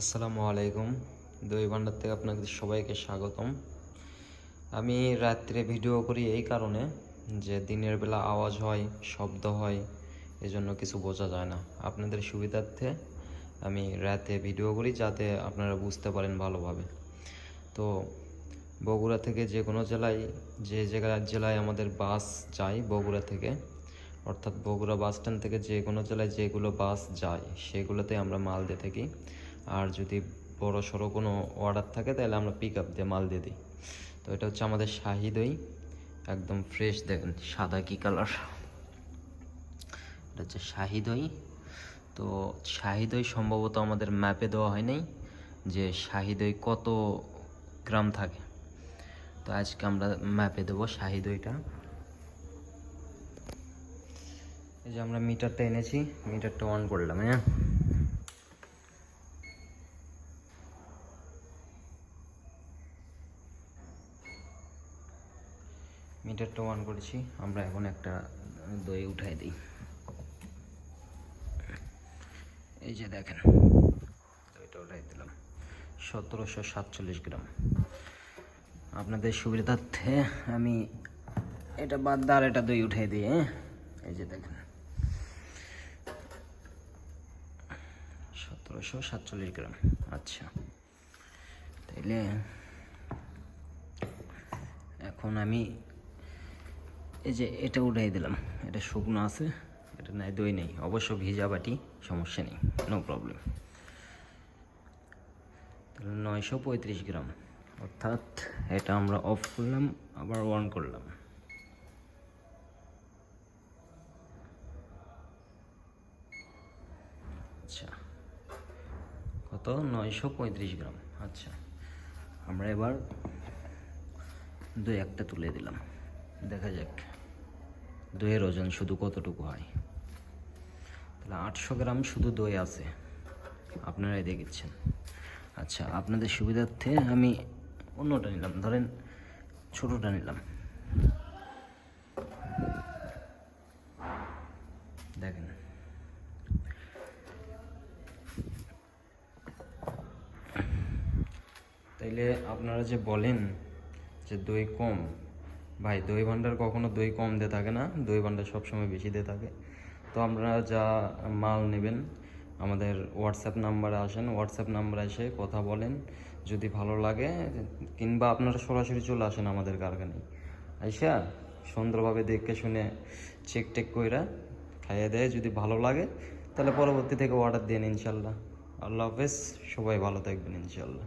আসসালামু আলাইকুম। দই ভান্ডার থেকে আপনাদের সবাইকে স্বাগতম। আমি রাত্রে ভিডিও করি এই কারণে যে দিনের বেলা আওয়াজ হয়, শব্দ হয়, এজন্য কিছু বোঝা যায় না। আপনাদের সুবিধার্থে আমি রাতে ভিডিও করি যাতে আপনারা বুঝতে পারেন ভালোভাবে। তো বগুড়া থেকে যে কোনো জেলায়, যে জায়গায় জেলায় আমাদের বাস যায় বগুড়া থেকে, অর্থাৎ বগুড়া বাস স্ট্যান্ড থেকে যে কোনো জেলায় যেগুলো বাস যায়, সেগুলোতে আমরা মাল দিয়ে থাকি। আর যদি বড় সড়ো কোনো অর্ডার থাকে, তাহলে আমরা পিক আপ দিয়ে মাল দিয়ে দিই। তো এটা হচ্ছে আমাদের শাহি দই। একদম ফ্রেশ দেখেন সাদা কি কালার এটা হচ্ছে শাহি দই। তো শাহি দই সম্ভবত আমাদের ম্যাপে দেওয়া হয় নাই যে শাহি দই কত গ্রাম থাকে। তো আজকে আমরা ম্যাপে দেবো শাহি দইটা। এই যে আমরা মিটারটা এনেছি, মিটারটা অন করলাম হ্যাঁ? মিটারটা অন করেছি, আমরা এখন একটা দই উঠাই দিই। এই যে দেখেন, দইটা উঠাই দিলাম। সতেরোশো সাতচল্লিশ গ্রাম। আপনাদের সুবিধার্থে আমি এটা বাদ দাঁড় এটা দই উঠাই দিই হ্যাঁ? এই যে দেখেন। সতেরোশো সাতচল্লিশ গ্রাম আচ্ছা। তাইলে এখন আমি এই যে এটা উঠাই দিলাম। এটা শুকনো আছে, এটা নাই, দই নেই। অবশ্য ভিজা বাটি, সমস্যা নেই নো প্রবলেম তাহলে নয়শো পঁয়ত্রিশ গ্রাম। অর্থাৎ এটা আমরা অফ করলাম, আবার অন করলাম। আচ্ছা কত? নয়শো পঁয়ত্রিশ গ্রাম। আচ্ছা আমরা এবার দুই একটা তুলে দিলাম। দেখা যাক। দইয়ের ওজন শুধু কতটুকু হয়? তাহলে আটশো গ্রাম শুধু দই আছে। আপনারাই দেখেছেন আচ্ছা আপনাদের সুবিধার্থে আমি অন্যটা নিলাম। ধরেন ছোটোটা নিলাম। দেখেন। তাইলে আপনারা যে বলেন যে দই কম ভাই, দই ভাণ্ডার কখনো দই কম দিয়ে থাকে না, দই ভাণ্ডার সবসময় বেশি দিয়ে থাকে। তো আপনারা যা মাল নেবেন, আমাদের হোয়াটসঅ্যাপ নাম্বারে আসেন হোয়াটসঅ্যাপ নাম্বারে এসে কথা বলেন, যদি ভালো লাগে, কিংবা আপনারা সরাসরি চলে আসেন আমাদের কারখানায়। আইসা সুন্দরভাবে দেখে শুনে চেক টেক কইরা খাইয়ে দেয়, যদি ভালো লাগে, তাহলে পরবর্তী থেকে অর্ডার দিন ইনশাল্লাহ। আল্লাহ হাফেজ, সবাই ভালো থাকবেন ইনশাল্লাহ।